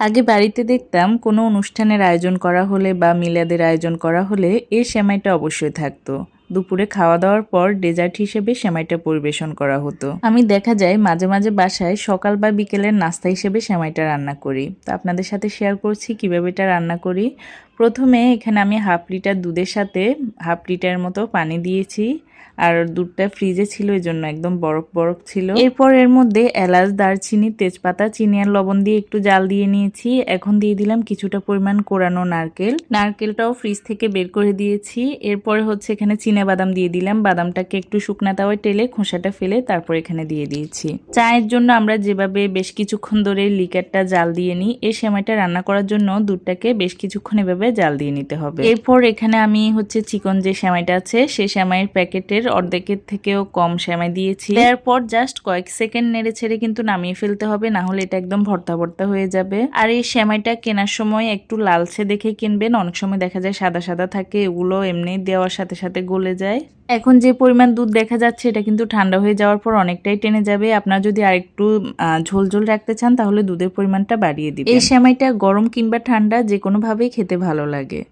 আগে বাড়িতে দেখতাম কোনো অনুষ্ঠানের আয়োজন করা হলে বা মিলাদের আয়োজন করা হলে এই সেমাইটা অবশ্যই থাকতো। দুপুরে খাওয়া দাওয়ার পর ডেজার্ট হিসেবে সেমাইটা পরিবেশন করা হতো। আমি দেখা যায় মাঝে মাঝে বাসায় সকাল বা বিকেলের নাস্তা হিসেবে সেমাইটা রান্না করি। তো আপনাদের সাথে শেয়ার করছি, কীভাবে এটা রান্না করি। প্রথমে এখানে আমি হাফ লিটার দুধের সাথে হাফ লিটার মতো পানি দিয়েছি। আর দুধটা ফ্রিজে ছিল এই জন্য একদম বরফ বরফ ছিল। এরপর এর মধ্যে এলাচ, দারচিনি, তেজপাতা, চিনি আর লবণ দিয়ে একটু জাল দিয়ে নিয়েছি। এখন দিয়ে দিলাম কিছুটা পরিমাণ কোরানো নারকেল। নারকেলটাও ফ্রিজ থেকে বের করে দিয়েছি। এরপরে হচ্ছে এখানে চিনে বাদাম দিয়ে দিলাম। বাদামটাকে একটু শুকনা তাওয়ায় টেলে খোসাটা ফেলে তারপর এখানে দিয়ে দিয়েছি। চায়ের জন্য আমরা যেভাবে বেশ কিছুক্ষণ ধরে লিকারটা জাল দিয়ে নিই, এই সেমাইটা রান্না করার জন্য দুধটাকে বেশ কিছুক্ষণ এভাবে জাল দিয়ে নিতে হবে। এরপর এখানে আমি হচ্ছে চিকন যে সেমাইটা আছে সেই সেমাইয়ের প্যাকেটের অর্ধেকের থেকেও কম সেমাই দিয়েছি। এরপর জাস্ট কয়েক সেকেন্ড নেড়ে ছেড়ে কিন্তু নামিয়ে ফেলতে হবে, না হলে এটা একদম ভর্তা ভর্তা হয়ে যাবে। আর এই সেমাইটা কেনার সময় একটু লালচে দেখে কিনবেন, অনেক সময় দেখা যায় সাদা সাদা থাকে, এগুলো এমনি দেওয়ার সাথে সাথে গলে যায়। এখন যে পরিমাণ দুধ দেখা যাচ্ছে এটা কিন্তু ঠান্ডা হয়ে যাওয়ার পর অনেকটাই টেনে যাবে। আপনার যদি আরেকটু আহ, ঝোল ঝোল রাখতে চান তাহলে দুধের পরিমাণটা বাড়িয়ে দিবেন। এই সময়টা গরম কিংবা ঠান্ডা যে কোনোভাবেই খেতে ভালো লাগে।